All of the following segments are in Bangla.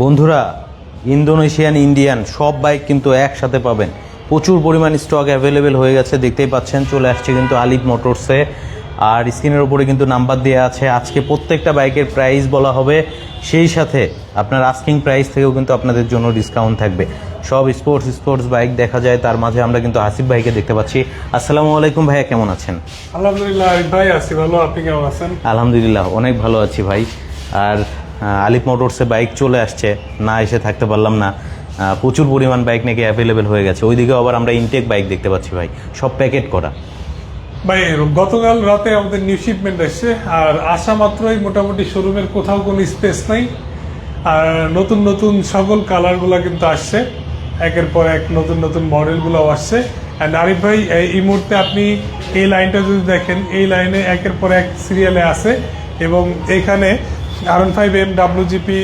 বন্ধুরা ইন্দোনেশিয়ান ইন্ডিয়ান সব বাইক কিন্তু একসাথে পাবেন। প্রচুর পরিমাণ স্টক অ্যাভেলেবেল হয়ে গেছে দেখতেই পাচ্ছেন। চলে আসছে কিন্তু আলিফ মোটরসে আর স্ক্রিনের উপরে কিন্তু নাম্বার দেওয়া আছে। আজকে প্রত্যেকটা বাইকের প্রাইস বলা হবে। সেই সাথে আপনার আস্কিং প্রাইস থেকেও কিন্তু আপনাদের জন্য ডিসকাউন্ট থাকবে। সব স্পোর্টস স্পোর্টস বাইক দেখা যায় তার মাঝে আমরা কিন্তু আসিফ ভাইকে দেখতে পাচ্ছি। আসসালামু আলাইকুম ভাইয়া কেমন আছেন? আলহামদুলিল্লাহ ভাই আছি ভালো আপনি কেমন আছেন? আলহামদুলিল্লাহ অনেক ভালো আছি ভাই। আর আলিফ মোটরসে বাইক চলে আসছে, না এসে থাকতে পারলাম না। প্রচুর পরিমাণ বাইক নাকি অ্যাভেলেবেল হয়ে গেছে। ওইদিকে আবার আমরা ইনটেক বাইক দেখতে পাচ্ছি ভাই, সব প্যাকেট করা। ভাই, গতকাল রাতে আমাদের নিউ শিপমেন্ট আসছে আর আসা মাত্রই মোটামুটি শোরুমের কোথাও কোনো স্পেস নাই। আর নতুন নতুন সকল কালারগুলো কিন্তু আসছে, একের পর এক নতুন নতুন মডেলগুলো আসছে। অ্যান্ড আরিফ ভাই, এই- এই মুহূর্তে আপনি এই লাইনটা যদি দেখেন, এই লাইনে একের পর এক সিরিয়ালে আছে, এবং এখানে R five M WGP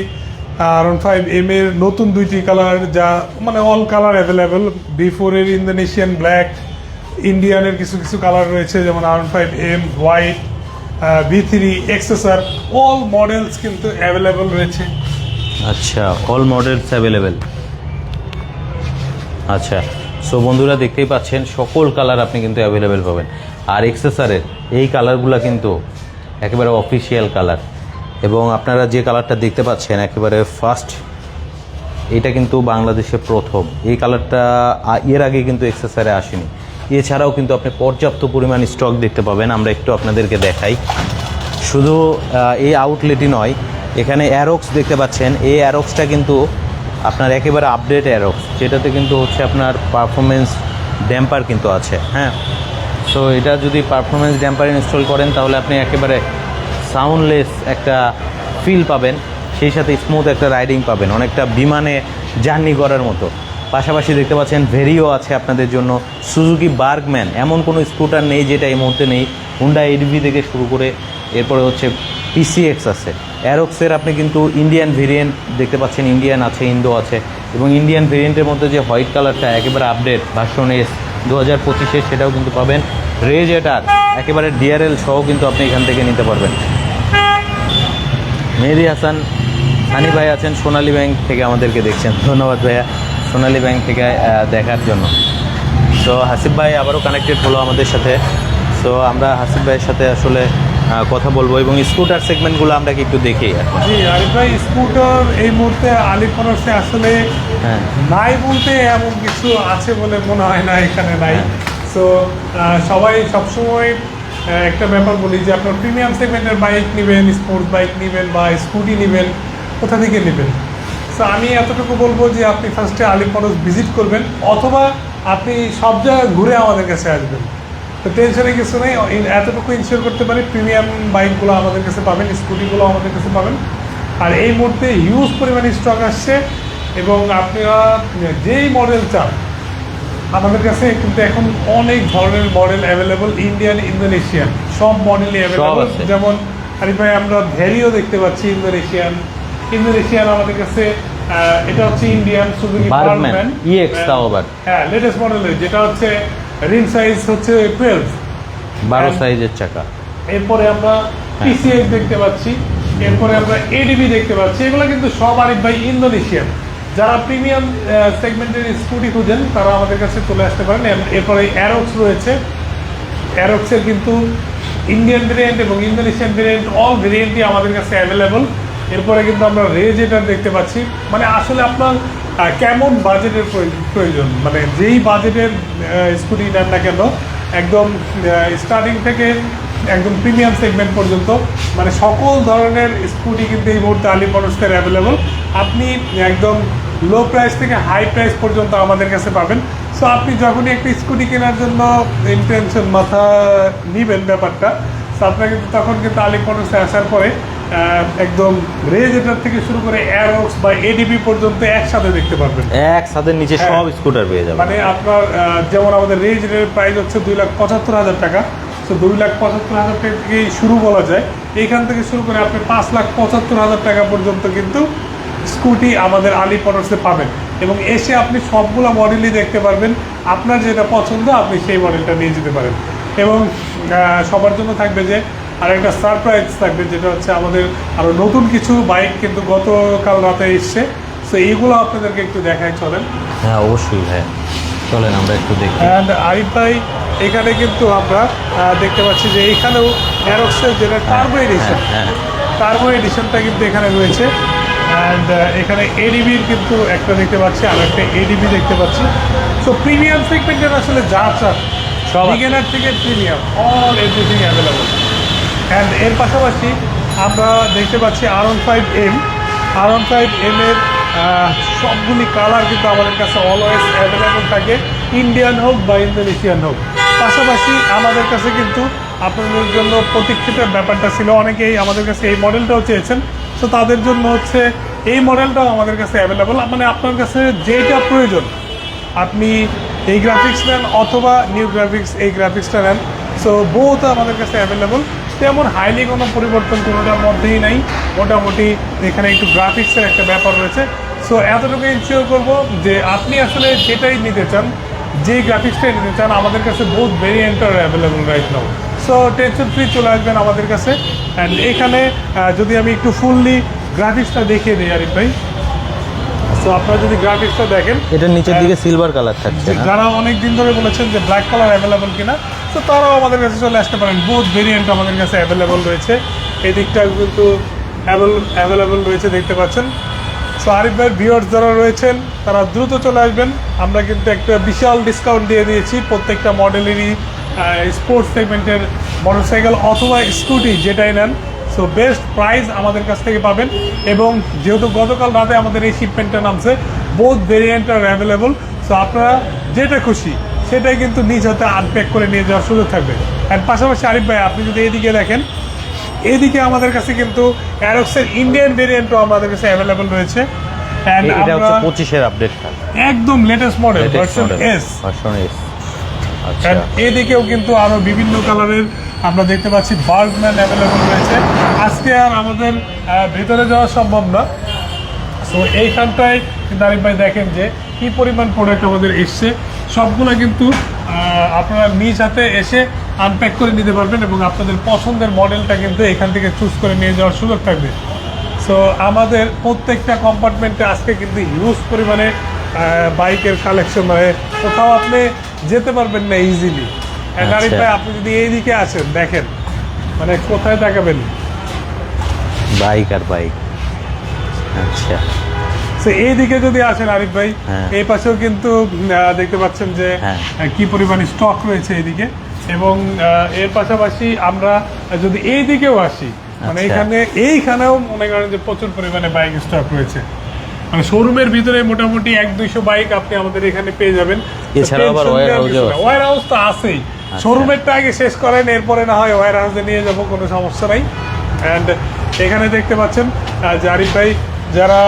R one five M এর নতুন দুইটি কালার যা মানে all colour available B four এর ইন্দোনেশিয়ান ব্ল্যাক ইন্ডিয়ানের কিছু কিছু কালার রয়েছে, যেমন R five M white V three এক্সেসার all models কিন্তু অ্যাভেলেবেল রয়েছে। আচ্ছা অল মডেলস অ্যাভেলেবেল আচ্ছা সো বন্ধুরা দেখতেই পাচ্ছেন, সকল কালার আপনি কিন্তু অ্যাভেলেবেল পাবেন। আর এক্সেসারের এই কালারগুলো কিন্তু একেবারে অফিসিয়াল কালার এবং আপনারা যে কালারটা দেখতে পাচ্ছেন, একেবারে ফার্স্ট এটা কিন্তু বাংলাদেশে প্রথম। এই কালারটা এর আগে কিন্তু এক্সেসারে আসেনি। এছাড়াও কিন্তু আপনি পর্যাপ্ত পরিমাণ স্টক দেখতে পাবেন। আমরা একটু আপনাদেরকে দেখাই। শুধু এই আউটলেটই নয়, এখানে অ্যারক্স দেখতে পাচ্ছেন। এই অ্যারক্সটা কিন্তু আপনার একেবারে আপডেট অ্যারক্স যেটাতে কিন্তু হচ্ছে আপনার পারফরমেন্স ড্যাম্পার কিন্তু আছে হ্যাঁ? সো এটা যদি পারফরমেন্স ড্যাম্পার ইনস্টল করেন, তাহলে আপনি একেবারে সাউন্ডলেস একটা ফিল পাবেন, সেই সাথে স্মুথ একটা রাইডিং পাবেন, অনেকটা বিমানে জার্নি করার মতো। পাশাপাশি দেখতে পাচ্ছেন ভেরিও আছে আপনাদের জন্য সুজুকি বার্গম্যান এমন কোনো স্কুটার নেই যেটা এই মুহূর্তে নেই। হুন্ডা এইডভি থেকে শুরু করে এরপরে হচ্ছে পিসিএক্স আছে। অ্যারোক্সের আপনি কিন্তু ইন্ডিয়ান ভেরিয়েন্ট দেখতে পাচ্ছেন ইন্ডিয়ান আছে ইন্দো আছে, এবং ইন্ডিয়ান ভেরিয়েন্টের মধ্যে যে হোয়াইট কালারটা একেবারে আপডেট ভার্সন এস দু হাজার পঁচিশে সেটাও কিন্তু পাবেন। রেজ এটার একেবারে ডিআরএল সহ কিন্তু আপনি এখান থেকে নিতে পারবেন। মেহেদি হাসান সানি ভাই আছেন সোনালী ব্যাংক থেকে আমাদেরকে দেখছেন। ধন্যবাদ ভাইয়া সোনালী ব্যাংক থেকে দেখার জন্য। সো হাসিফ ভাই আবারও কানেক্টেড হলো আমাদের সাথে। সো আমরা হাসিফ ভাইয়ের সাথে আসলে কথা বলব এবং স্কুটার সেগমেন্টগুলো আমরা কি একটু দেখি জি আরিফ ভাই স্কুটার এই মুহূর্তে আলিপুরসে আসলে হ্যাঁ। নাই বলতে এমন কিছু আছে বলে মনে হয় না এখানে নাই। হ্যাঁ। সো সবাই সবসময় একটা ব্যাপার বলি যে আপনার প্রিমিয়াম সেগমেন্টের বাইক নেবেন স্পোর্টস বাইক নেবেন বা স্কুটি নেবেন, কোথা থেকে নেবেন? সো আমি এতটুকু বলব যে আপনি ফার্স্টে আলিপরস ভিজিট করবেন, অথবা আপনি সব জায়গায় ঘুরে আমাদের কাছে আসবেন। তো টেনশনে কিছু নেই এতটুকু ইনশিওর করতে পারি প্রিমিয়াম বাইকগুলো আমাদের কাছে পাবেন স্কুটিগুলো আমাদের কাছে পাবেন। আর এই মুহূর্তে হিউজ পরিমাণে স্টক আসছে, এবং আপনারা যেই মডেল চান আমাদের কাছে কিন্তু এখন অনেক ধরনের মডেল অ্যাভেলেবল ইন্ডিয়ান ইন্দোনেশিয়ান সব মডেলই অ্যাভেলেবল। যেমন ভাই আমরা ভ্যারিও দেখতে পাচ্ছি ইন্দোনেশিয়ান ইন্দোনেশিয়ান আমাদের কাছে এটা হচ্ছে ইন্ডিয়ান সুজুকি EX তাও আবার। হ্যাঁ লেটেস্ট মডেলের যেটা হচ্ছে রিম সাইজ হচ্ছে টুয়েলভ বারো হ্যাঁ। সাইজের চাকা এরপরে আমরা পিসিএস দেখতে পাচ্ছি এরপরে আমরা এডিবি দেখতে পাচ্ছি এগুলো কিন্তু সব আরিফ ভাই ইন্দোনেশিয়ান যারা প্রিমিয়াম সেগমেন্টের স্কুটি খুঁজেন, তারা আমাদের কাছে চলে আসতে পারেন। এরপরে অ্যারোক্স রয়েছে। অ্যারোক্সের কিন্তু ইন্ডিয়ান ভেরিয়েন্ট এবং ইন্দোনেশিয়ান ভেরিয়েন্ট অল ভেরিয়েন্টই আমাদের কাছে অ্যাভেলেবল এরপরে কিন্তু আমরা রেজ এটার দেখতে পাচ্ছি। মানে আসলে আপনার কেমন বাজেটের প্রয়োজন- মানে যেই বাজেটের স্কুটি নেন না কেন, একদম স্টার্টিং থেকে একদম প্রিমিয়াম সেগমেন্ট পর্যন্ত মানে সকল ধরনের স্কুটি কিন্তু এই মুহূর্তে আলি মোটরসের অ্যাভেলেবল আপনি একদম লো প্রাইস থেকে হাই প্রাইস পর্যন্ত আমাদের কাছে পাবেন। সো আপনি যখনই একটা স্কুটি কেনার জন্য ইন্টেনশন মাথা নিবেন ব্যাপারটা আপনাকে কিন্তু তখন কিন্তু আলি মোটরসে আসার পরে একদম রেজ এটার থেকে শুরু করে অ্যারোক্স বা এডিবি পর্যন্ত একসাথে দেখতে পারবেন। একসাথে নিচে হ্যাঁ। সব স্কুটার পেয়ে যাবেন। মানে আপনার যেমন আমাদের রেঞ্জ রেটের প্রাইস হচ্ছে দুই লাখ পঁচাত্তর হাজার টাকা। তো দুই লাখ পঁচাত্তর হাজার টাকা থেকেই শুরু বলা যায়। এইখান থেকে শুরু করে আপনি পাঁচ লাখ পঁচাত্তর হাজার টাকা পর্যন্ত কিন্তু স্কুটি আমাদের আলি পটার্সে পাবেন। এবং এসে আপনি সবগুলো মডেলই দেখতে পারবেন। আপনার যেটা পছন্দ আপনি সেই মডেলটা নিয়ে যেতে পারেন। এবং সবার জন্য থাকবে যে আর একটা সারপ্রাইজ থাকবে যেটা হচ্ছে আমাদের আরও নতুন কিছু বাইক কিন্তু গতকাল রাতে এসছে। তো এইগুলো আপনাদেরকে একটু দেখাই চলেন। হ্যাঁ অবশ্যই ভাই। চলেন আমরা একটু দেখি। অ্যান্ড আরিফ ভাই এখানে কিন্তু আমরা দেখতে পাচ্ছি যে এখানেও অ্যারক্সের যেটা টার্বো এডিশন হ্যাঁ টার্বো এডিশনটা কিন্তু এখানে রয়েছে। অ্যান্ড এখানে এডিবির কিন্তু একটা দেখতে পাচ্ছি আর একটা এডিবি দেখতে পাচ্ছি। সো প্রিমিয়াম সেগমেন্টের আসলে যা চান আছে। থেকে premium all everything available and এর পাশাপাশি আমরা দেখতে পাচ্ছি R one five M R one five M এর সবগুলি কালার কিন্তু আমাদের কাছে অলওয়েজ অ্যাভেলেবল থাকে ইন্ডিয়ান হোক বা ইন্দোনেশিয়ান হোক। পাশাপাশি আমাদের কাছে কিন্তু আপনাদের জন্য প্রতীক্ষিতের ব্যাপারটা ছিল অনেকেই আমাদের কাছে এই মডেলটাও চেয়েছেন তো তাদের জন্য হচ্ছে এই মডেলটাও আমাদের কাছে অ্যাভেলেবল মানে আপনার কাছে যেটা প্রয়োজন, আপনি এই গ্রাফিক্স নেন অথবা নিউ গ্রাফিক্স এই গ্রাফিক্সটা নেন। সো বোথ আমাদের কাছে অ্যাভেলেবল তেমন হাইলি কোনো পরিবর্তন কোনোটার মধ্যেই নাই। মোটামুটি এখানে একটু গ্রাফিক্সের একটা ব্যাপার রয়েছে। সো এতটুকু ইনশিওর করব যে আপনি আসলে যেটাই নিতে চান যে গ্রাফিক্সটাই নিতে চান, আমাদের কাছে বহুত variant are available right now so tension free চলে আসবেন আমাদের কাছে। অ্যান্ড এখানে যদি আমি একটু ফুললি গ্রাফিক্সটা দেখিয়ে দিই আরিফ ভাই। সো আপনারা যদি গ্রাফিক্সটা দেখেন এটার নিচের দিকে সিলভার কালার থাকছে যারা অনেক দিন ধরে বলেছেন যে ব্ল্যাক কালার অ্যাভেলেবল কিনা তো তারাও আমাদের কাছে চলে আসতে পারেন। বহুত ভেরিয়েন্ট আমাদের কাছে অ্যাভেলেবল রয়েছে। এই দিকটা কিন্তু অ্যাভেলেবল রয়েছে দেখতে পাচ্ছেন। সো আরিফ ভাইয়ের ভিউয়ার্স যারা রয়েছেন তারা দ্রুত চলে আসবেন। আমরা কিন্তু একটা বিশাল ডিসকাউন্ট দিয়ে দিয়েছি। প্রত্যেকটা মডেলেরই স্পোর্টস সেগমেন্টের মোটরসাইকেল অথবা স্কুটি যেটাই নেন সো বেস্ট প্রাইস আমাদের কাছ থেকে পাবেন। এবং যেহেতু গতকাল রাতে আমাদের এই শিপমেন্টটা নামছে বোধ ভেরিয়েন্ট আর অ্যাভেলেবল সো আপনারা যেটা খুশি সেটাই কিন্তু নিজ হাতে আনপ্যাক করে নিয়ে যাওয়ার সুযোগ থাকবে। অ্যান্ড পাশাপাশি আরিফ ভাই আপনি যদি এদিকে দেখেন এদিকে আমাদের কাছে কিন্তু অ্যারক্সের ইন্ডিয়ান ভেরিয়েন্টও আমাদের কাছে অ্যাভেলেবল রয়েছে। অ্যান্ড এটা আমরা পঁচিশের আপডেটটা একদম latest model version S version S এদিকেও কিন্তু আরও বিভিন্ন কালারের আমরা দেখতে পাচ্ছি বার্ডম্যান অ্যাভেলেবল রয়েছে। আজকে আর আমাদের ভেতরে যাওয়া সম্ভব না। সো এইখানটায় কিন্তু আরিফ ভাই দেখেন যে কি পরিমাণ প্রোডাক্ট আমাদের এসছে। সবগুলো কিন্তু আপনারা নিজ হাতে এসে আনপ্যাক করে নিতে পারবেন এবং আপনাদের পছন্দের মডেলটা কিন্তু এখান থেকে চুজ করে নিয়ে যাওয়ার সুযোগ থাকবে। সো আমাদের প্রত্যেকটা কম্পার্টমেন্টে আজকে কিন্তু হিউজ পরিমাণে বাইকের কালেকশন মানে কোথাও আপনি যেতে পারবেন না ইজিলি আচ্ছা। ভাই আপনি যদি এইদিকে আসেন দেখেন মানে কোথায় তাকাবেন বাইক আর বাইক আচ্ছা তো এইদিকে যদি আসেন আরিফ ভাই হ্যাঁ। এই পাশেও কিন্তু দেখতে পাচ্ছেন যে হ্যাঁ। কি পরিমাণ স্টক রয়েছে এইদিকে এবং এর পাশাপাশি আমরা যদি এই দিকেও আসি মানে আচ্ছা। এখানে এইখানেও মনে করেন যে প্রচুর পরিমাণে বাইক স্টক রয়েছে মানে শোরুমের ভিতরে মোটামুটি এক দুইশো বাইক আপনি আমাদের এখানে পেয়ে যাবেন। এছাড়াও আবার ওয়ার হাউস তো আছেই। শোরুমেরটা আগে শেষ করেন এরপরে না হয় ওয়ার হাউসে নিয়ে যাব কোনো সমস্যা নাই। অ্যান্ড এখানে দেখতে পাচ্ছেন আরিফ ভাই যারা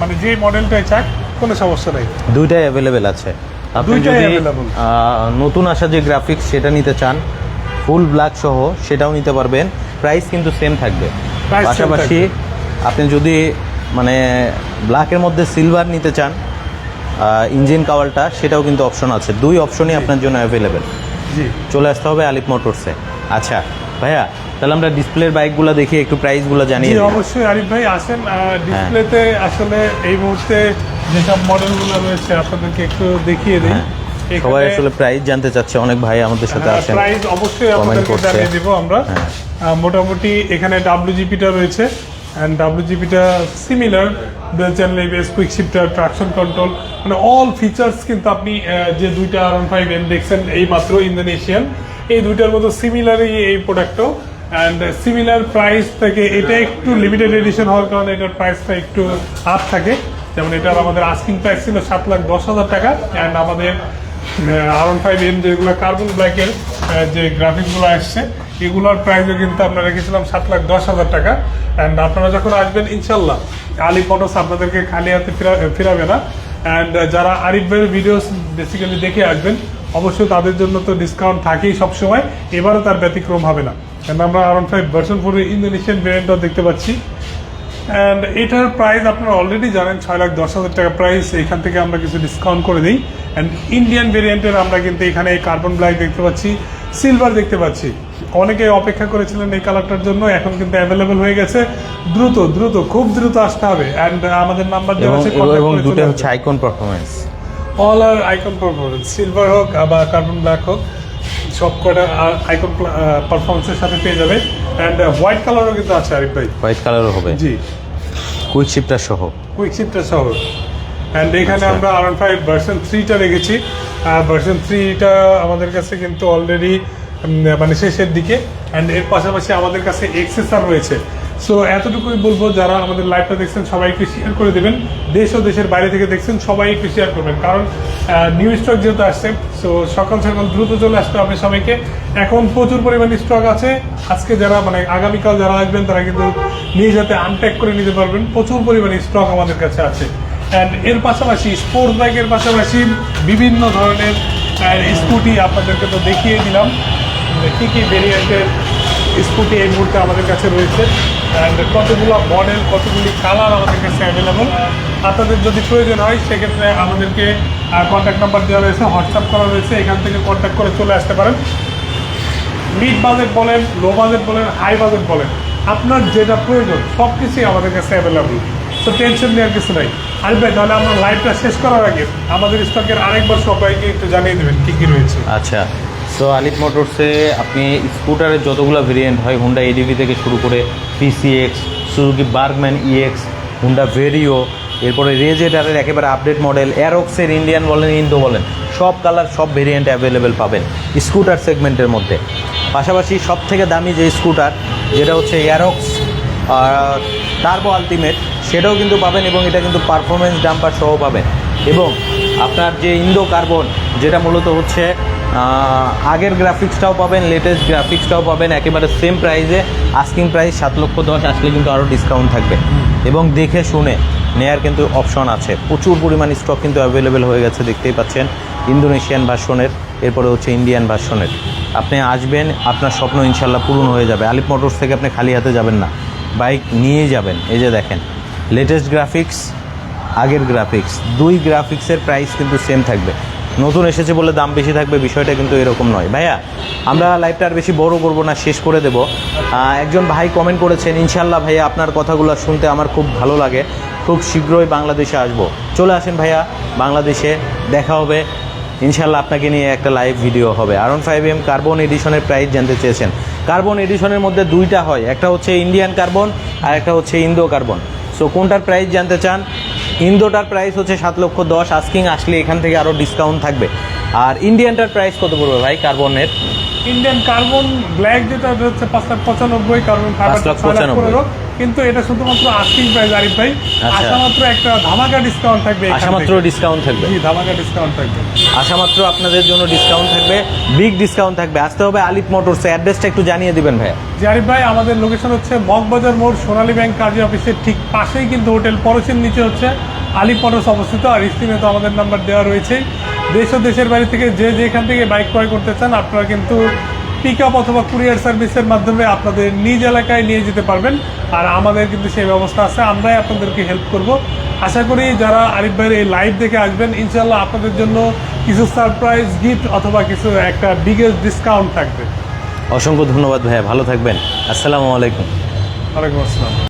মানে যে মডেলটাই চাক কোনো সমস্যা নাই। দুইটাই অ্যাভেলেবেল আছে। আপনি যদি নতুন আসা যে গ্রাফিক্স সেটা নিতে চান ফুল ব্ল্যাক সহ সেটাও নিতে পারবেন। প্রাইস কিন্তু সেম থাকবে। পাশাপাশি আপনি যদি মানে ব্ল্যাকের মধ্যে সিলভার নিতে চান ইঞ্জিন কাওয়ালটা সেটাও কিন্তু অপশন আছে। দুই অপশনই আপনার জন্য অ্যাভেলেবেল চলে আসতে হবে আলিপ মোটরসে আচ্ছা ভাইয়া তাহলে আমরা ডিসপ্লের বাইকগুলো দেখি একটু প্রাইসগুলো জানিয়ে জি দিই। অবশ্যই আরিফ ভাই আসেন হ্যাঁ। ডিসপ্লেতে আসলে এই মুহূর্তে যেসব মডেলগুলো রয়েছে আপনাদেরকে একটু দেখিয়ে দিই। হ্যাঁ সবাই আসলে প্রাইস জানতে চাচ্ছে অনেক ভাই আমাদের সাথে আছেন প্রাইস অবশ্যই আপনাদেরকে। জানিয়ে দিব আমরা। হ্যাঁ। মোটামুটি এখানে ডাব্লিউজিপিটা রয়েছে। অ্যান্ড ডাব্লিউজিপিটা সিমিলার বেলচান লেবেস কুইক শিফটার ট্রাকশন কন্ট্রোল মানে অল ফিচার্স কিন্তু আপনি যে দুইটা আর ফাইভ এন দেখছেন, এই মাত্র ইন্দোনেশিয়ান এই দুইটার মতো সিমিলারই এই প্রোডাক্টও অ্যান্ড সিমিলার প্রাইস থেকে এটা একটু লিমিটেড এডিশন হওয়ার কারণে এটার প্রাইসটা একটু আপ থাকে। যেমন এটার আমাদের আস্কিং প্রাইস ছিল সাত লাখ দশ হাজার টাকা। অ্যান্ড আমাদের আর ওয়ান ফাইভ এম যেগুলো কার্বন ব্ল্যাকের যে গ্রাফিক্সগুলো আসছে এগুলোর প্রাইসও কিন্তু আমরা রেখেছিলাম সাত লাখ দশ হাজার টাকা। অ্যান্ড আপনারা যখন আসবেন, ইনশাল্লাহ আলি ফটোস আপনাদেরকে খালি হাতে ফিরা- ফিরাবে না। অ্যান্ড যারা আরিফ ভাইয়ের ভিডিওস বেসিক্যালি দেখে আসবেন, অবশ্যই তাদের জন্য তো ডিসকাউন্ট থাকেই সবসময়। এবারও তার ব্যতিক্রম হবে না। কারণ আমরা R one five version four Indonesian ভেরিয়েন্টও দেখতে পাচ্ছি। অ্যান্ড এটার প্রাইস আপনারা অলরেডি জানেন, ছয় লাখ দশ হাজার টাকা প্রাইস এখান থেকে আমরা কিছু ডিসকাউন্ট করে দিই। অ্যান্ড ইন্ডিয়ান ভেরিয়েন্টের আমরা কিন্তু এখানে কার্বন ব্ল্যাক দেখতে পাচ্ছি সিলভার দেখতে পাচ্ছি। অনেকে অপেক্ষা করেছিলেন এই কালারটার জন্য এখন কিন্তু অ্যাভেলেবেল হয়ে গেছে। দ্রুত দ্রুত খুব দ্রুত আসতে হবে। অ্যান্ড আমাদের নাম্বার দেওয়া আছে এবং- দুটো হচ্ছে আইকন পারফরমেন্স অল আর আইকন পারফরমেন্স সিলভার হোক বা কার্বন ব্ল্যাক হোক সব কটা আইকন পারফরমেন্সের সাথে পেয়ে যাবে অ্যান্ড হোয়াইট কালারও কিন্তু আছে আরিফ ভাই। হোয়াইট কালারও হবে। জি। কুইক শিফটার সহ। কুইক শিফটার সহ। অ্যান্ড এখানে আচ্ছা। আমরা আর ফাইভ ভার্সন থ্রিটা রেখেছি। ভার্সন থ্রিটা আমাদের কাছে কিন্তু অলরেডি মানে শেষের দিকে অ্যান্ড এর পাশাপাশি আমাদের কাছে এক্সেসার রয়েছে। সো এতটুকুই বলব, যারা আমাদের লাইভটা দেখছেন সবাই একটু শেয়ার করে দেবেন। দেশ ও দেশের বাইরে থেকে দেখছেন সবাই একটু শেয়ার করবেন। কারণ নিউ স্টক যেহেতু আসছে সো সকাল সকাল দ্রুত চলে আসতে হবে সবাইকে। এখন প্রচুর পরিমাণে স্টক আছে। আজকে যারা মানে আগামীকাল যারা আসবেন, তারা কিন্তু নিয়ে যাতে আনপ্যাক করে নিতে পারবেন। প্রচুর পরিমাণে স্টক আমাদের কাছে আছে। অ্যান্ড এর পাশাপাশি স্পোর্টস বাইকের পাশাপাশি বিভিন্ন ধরনের স্কুটি আপনাদেরকে তো দেখিয়ে দিলাম। কী কী ভেরিয়েন্টের স্কুটি এই মুহূর্তে আমাদের কাছে রয়েছে? অ্যান্ড কতগুলো মডেল কতগুলি কালার আমাদের কাছে অ্যাভেলেবল আপনাদের যদি প্রয়োজন হয়, সেক্ষেত্রে আমাদেরকে কন্ট্যাক্ট নাম্বার দেওয়া রয়েছে হোয়াটসঅ্যাপ করা রয়েছে, এখান থেকে কন্ট্যাক্ট করে চলে আসতে পারেন। মিড বাজেট বলেন লো বাজেট বলেন হাই বাজেট বলেন, আপনার যেটা প্রয়োজন সব কিছুই আমাদের কাছে অ্যাভেলেবল তো টেনশন নেওয়ার কিছু নাই। ভাই, তাহলে আমরা লাইভটা শেষ করার আগে আমাদের স্টকের আরেকবার সবাইকে একটু জানিয়ে দেবেন, কী কী রয়েছে। আচ্ছা। সো আলিফ মোটরসে আপনি স্কুটারের যতগুলো ভেরিয়েন্ট হয় হুন্ডা এডিভি থেকে শুরু করে PCX Suzuki Burgman EX Honda Vario এরপরে রেজেটারের একেবারে আপডেট মডেল অ্যারক্সের ইন্ডিয়ান বলেন ইন্দো বলেন, সব কালার সব ভেরিয়েন্ট অ্যাভেলেবেল পাবেন স্কুটার সেগমেন্টের মধ্যে। পাশাপাশি সব থেকে দামি যে স্কুটার, যেটা হচ্ছে এয়ারক্স টার্বো আলটিমেট সেটাও কিন্তু পাবেন এবং এটা কিন্তু পারফরমেন্স ডাম্পার সহ পাবেন। এবং আপনার যে ইন্দো কার্বন যেটা মূলত হচ্ছে আগের গ্রাফিক্সটাও পাবেন লেটেস্ট গ্রাফিক্সটাও পাবেন, একেবারে সেম প্রাইসে আস্কিং প্রাইস সাত লক্ষ দশ, আসলে কিন্তু আরও ডিসকাউন্ট থাকবে। এবং দেখে শুনে নেয়ার কিন্তু অপশন আছে। প্রচুর পরিমাণ স্টক কিন্তু অ্যাভেলেবেল হয়ে গেছে, দেখতেই পাচ্ছেন। ইন্দোনেশিয়ান ভার্সনের, এরপরে হচ্ছে ইন্ডিয়ান ভার্সনের। আপনি আসবেন, আপনার স্বপ্ন ইনশাল্লাহ পূরণ হয়ে যাবে। আলিপ মোটরস থেকে আপনি খালি হাতে যাবেন না, বাইক নিয়ে যাবেন। এই যে দেখেন লেটেস্ট গ্রাফিক্স আগের গ্রাফিক্স দুই গ্রাফিক্সের প্রাইস কিন্তু সেম থাকবে। নতুন এসেছে বলে দাম বেশি থাকবে, বিষয়টা কিন্তু এরকম নয়। ভাইয়া, আমরা লাইভটা আর বেশি বড় করব না, শেষ করে দেব। একজন ভাই কমেন্ট করেছেন ইনশাল্লাহ ভাইয়া আপনার কথাগুলো শুনতে আমার খুব ভালো লাগে। খুব শীঘ্রই বাংলাদেশে আসব। চলে আসেন ভাইয়া, বাংলাদেশে দেখা হবে। ইনশাল্লাহ আপনাকে নিয়ে একটা লাইভ ভিডিও হবে। R one five M carbon এডিশনের price জানতে চেয়েছেন। কার্বন এডিশনের মধ্যে দুইটা হয়। একটা হচ্ছে ইন্ডিয়ান কার্বন আর একটা হচ্ছে ইন্দো কার্বন সো কোনটার প্রাইস জানতে চান? ইন্দোটার প্রাইস হচ্ছে সাত লক্ষ দশ আস্কিং আসলে এখান থেকে আরও ডিসকাউন্ট থাকবে। আর ইন্ডিয়ানটার প্রাইস কত পড়বে ভাই কার্বনের ইন্ডিয়ান কার্বন ব্ল্যাক যেটা হচ্ছে পাঁচ লাখ পঁচানব্বই কার্বন পঁচানব্বই। কিন্তু এটা শুধুমাত্র আস্কিং প্রাইস আরিফ ভাই। আচ্ছা। আশা মাত্র একটা ধামাকা ডিসকাউন্ট থাকবে এখান আশামাত্র থেকে। ডিসকাউন্ট থাকবে। জি ধামাকা ডিসকাউন্ট থাকবে। আশামাত্র আপনাদের জন্য ডিসকাউন্ট থাকবে। বিগ ডিসকাউন্ট থাকবে। আসতে হবে আলিফ মোটরস অ্যাড্রেসটা একটু জানিয়ে দিবেন ভাই জি আরিফ ভাই আমাদের লোকেশন হচ্ছে মগবাজার মোড় সোনালী ব্যাংক কাজী অফিসের ঠিক পাশেই কিন্তু হোটেল পরশের নিচে হচ্ছে আলিপ মোটরস অবস্থিত। আর স্ক্রিনে তো আমাদের নাম্বার দেওয়া রয়েছে। দেশ ও দেশের বাড়ি থেকে যে যেখান থেকে বাইক ক্রয় করতে চান আপনারা কিন্তু পিক আপ অথবা কুরিয়ার সার্ভিসের মাধ্যমে আপনাদের নিজ এলাকায় নিয়ে যেতে পারবেন। আর আমাদের কিন্তু সেই ব্যবস্থা আছে আমরাই আপনাদেরকে হেল্প করব। আশা করি যারা আরিফ ভাইয়ের এই লাইভ দেখে আসবেন ইনশাল্লাহ আপনাদের জন্য কিছু সারপ্রাইজ গিফট অথবা কিছু একটা বিগেস্ট ডিসকাউন্ট থাকবে। অসংখ্য ধন্যবাদ ভাইয়া ভালো থাকবেন। আসসালামু আলাইকুম। ওয়ালাইকুম আসসালাম।